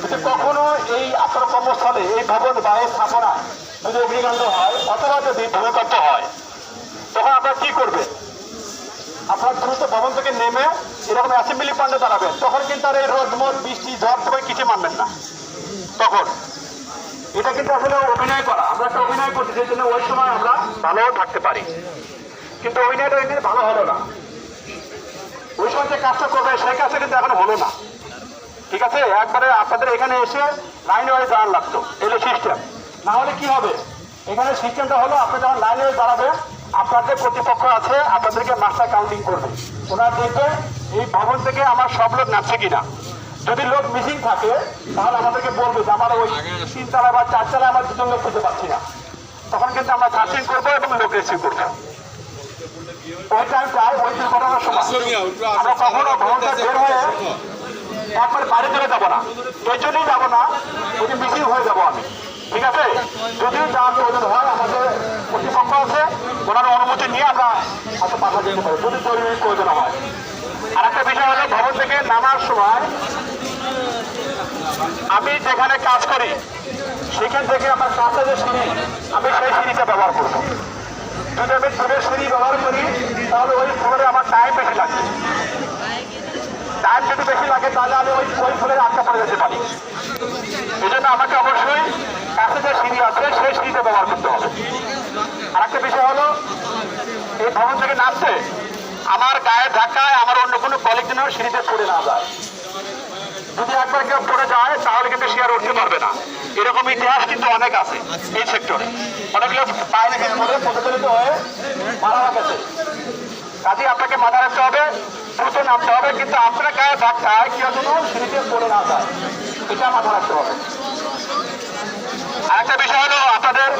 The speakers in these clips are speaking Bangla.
যদি কখনো এই আপনার কর্মস্থলে, এই ভবন বা এই স্থাপনায় যদি অগ্নিকাণ্ড হয়, অথবা যদি ভূমিকম্প হয়, তখন আপনারা কি করবেন? আপনার দ্রুত ভবন থেকে নেমে এরকম অ্যাসেম্বলি পয়েন্টে দাঁড়াবেন। তখন কিন্তু আর এই রোদ, মোদ, বৃষ্টি, ঝড় তবে কিছু মানবেন না। তখন এটা কিন্তু আসলে অভিনয় করা। আমরা একটা অভিনয় করছি, সেই জন্য ওই সময় আমরা ভালোও থাকতে পারি। কিন্তু অভিনয়টা এখানে ভালো হলো না। ওই সময় যে কাজটা করবে, সেই কাজটা কিন্তু এখন হলো না। ঠিক আছে? একবারে আপনাদের এখানে এসে লাইন ওয়াইজ দাঁড়ান লাগতো এলো সিস্টেম না হলে কি হবে? এখানে সিস্টেমটা হলো আপনি যখন লাইন ওয়াইজ দাঁড়াবেন আপনাদের প্রতিপক্ষ আছে আপনাদেরকে মাস্টার কাউন্টিং করবে। ওনারা দেখবে এই ভবন থেকে আমার সব লোক নাচছে কিনা। যদি লোক মিসিং থাকে তাহলে আমাদেরকে বলবে যে আমার ওই তিন তলায় বা চার তলায় আমার দুজন লোক খুঁজে পাচ্ছি না। তখন কিন্তু আমরা সার্চিং করব এবং লোক রিসিভ করব। ওই টাইমটায় ওই দুর্ঘটনার সময়। আমরা কখনো ভবনটা বের হয়ে একবার বাড়ি চলে যাব না। এই জন্যই যাব না যদি মিসিং হয়ে যাব আমি। ঠিক আছে? যদি যাওয়ার প্রয়োজন হয় আমাদের কর্তৃপক্ষ আছে, ওনার অনুমতি নিয়ে আমরা হয়তো পাঠা যেতে পারি। যদি জরুরি প্রয়োজন হয়। আর একটা বিষয় হলো, ভবন থেকে নামার সময় আমি যেখানে কাজ করি, সেখান থেকে আমার কাছে যে সিঁড়ি, আমি সেই সিঁড়িটা ব্যবহার করব। যদি আমি দূরের সিঁড়ি ব্যবহার করি, তাহলে ওই ফোনে আমার টাইম তাহলে আমি ওই ওই ফ্লোরে আটকা পড়ে যেতে পারি। এই জন্য আমাকে অবশ্যই কাছে যে সিঁড়ি আছে সেই সিঁড়িটা ব্যবহার করতে হবে। আর একটা বিষয় হলো, এই ভবন থেকে নামতে আমার গায়ের ধাক্কায় আমার অন্য কোনো কলিগ যেন সিঁড়িতে পড়ে না যায়। যদি একবার কেউ পড়ে যায়, তাহলে কিন্তু সে আর উঠতে পারবে না। এরকম ইতিহাস কিন্তু অনেক আছে এই সেক্টরে অনেক লোক বাইরে গিয়ে পড়ে প্রতিফলিত হয়ে মারা গেছে। কাজে আপনাকে মাথা রাখতে হবে দ্রুত নামতে হবে কিন্তু আপনার গায়ে ধাক্কায় কেউ যেন সিঁড়িতে পড়ে না যায় এটা মাথা রাখতে হবে। আরেকটা বিষয় হলো আপনাদের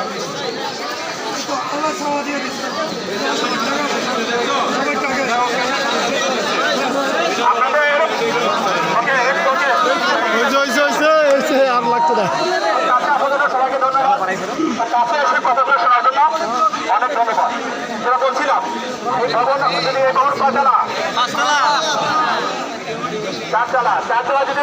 আর লাগতো না। সবাইকে ধন্যবাদ। কাছে এসে কথাগুলো শোনার জন্য অনেক ধন্যবাদ যেটা বলছিলাম এই ভবন যদি এই ভবন কয়তলা চারতলা চারতলা যদি